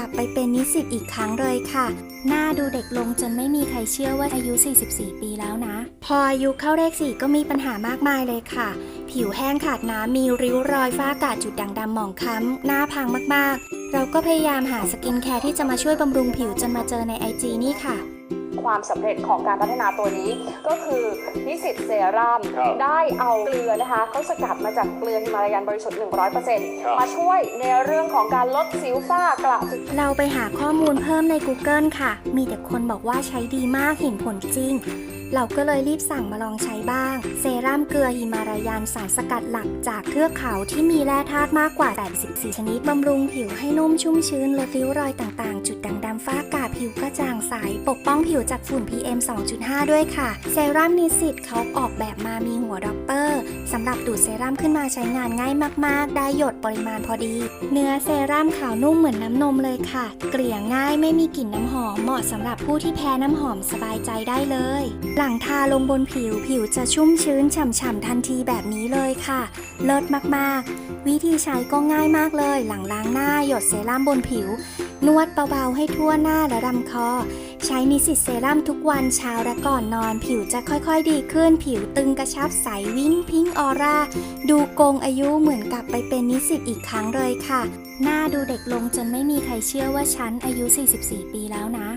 กลับไปเป็นนิสิตอีกครั้งเลยค่ะ หน้าดูเด็กลงจนไม่มีใครเชื่อว่าอายุ 44 ปีแล้วนะ พออายุเข้าเลขสี่ก็มีปัญหามากมายเลยค่ะ ผิวแห้งขาดน้ำมีริ้วรอยฝ้ากระจุดด่างดำหมองคล้ำ หน้าพังมากๆ เราก็พยายามหาสกินแคร์ที่จะมาช่วยบำรุงผิวจนมาเจอในไอจีนี่ค่ะ ความสำเร็จของการพัฒนาตัวนี้ ก็คือนิสิตเซรั่มครับได้เอาเกลือนะคะเขาสกัดมาจากเกลือฮิมาลายันบริสุทธิ์ครับ100%มาช่วยในเรื่องของการลดสิวฝ้ากระจุดเราไปหาข้อมูลเพิ่มใน Google ค่ะ มีแต่คนบอกว่าใช้ดีมากเห็นผลจริงเราก็เลยรีบสั่งมาลองใช้บ้าง เซรั่มเกลือฮิมารายันสารสกัดหลักจากเทือกเขาที่มีแร่ธาตุมากกว่า 84 ชนิด บำรุงผิวให้นุ่มชุ่มชื้นลดริ้วรอยต่างๆ จุดด่าง ดำฝ้ากระผิวกระจ่างใส ปกป้องผิวจากฝุ่น PM 2.5 ด้วยค่ะ เซรั่มนิสิตเขาออกแบบมามีหัวด็อปเปอร์สำหรับดูดเซรั่มขึ้นมาใช้งานง่ายมาก ๆ ได้หยดปริมาณพอดี เนื้อเซรั่มขาวนุ่มเหมือนน้ำนมเลยค่ะ เกลี่ยง่ายไม่มีกลิ่นน้ำหอมเหมาะสำหรับผู้ที่แพ้น้ำหอมสบายใจได้เลย หลังทาลงบนผิวผิวจะชุ่มชื้นฉ่ำๆทันทีแบบนี้เลยค่ะ เลิศมากๆ วิธีใช้ก็ง่ายมากเลย หลังล้างหน้าหยดเซรั่มบนผิว นวดเบาๆให้ทั่วทั่วหน้าและลำคอ ใช้นิสิตเซรั่มทุกวันเช้าและก่อนนอน ผิวจะค่อยๆดีขึ้น ผิวตึงกระชับใสวิ่งพิงออร่า ดูโกงอายุเหมือนกลับไปเป็นนิสิตอีกครั้งเลยค่ะ หน้าดูเด็กลงจนไม่มีใครเชื่อว่าฉันอายุ 44 ปีแล้วนะ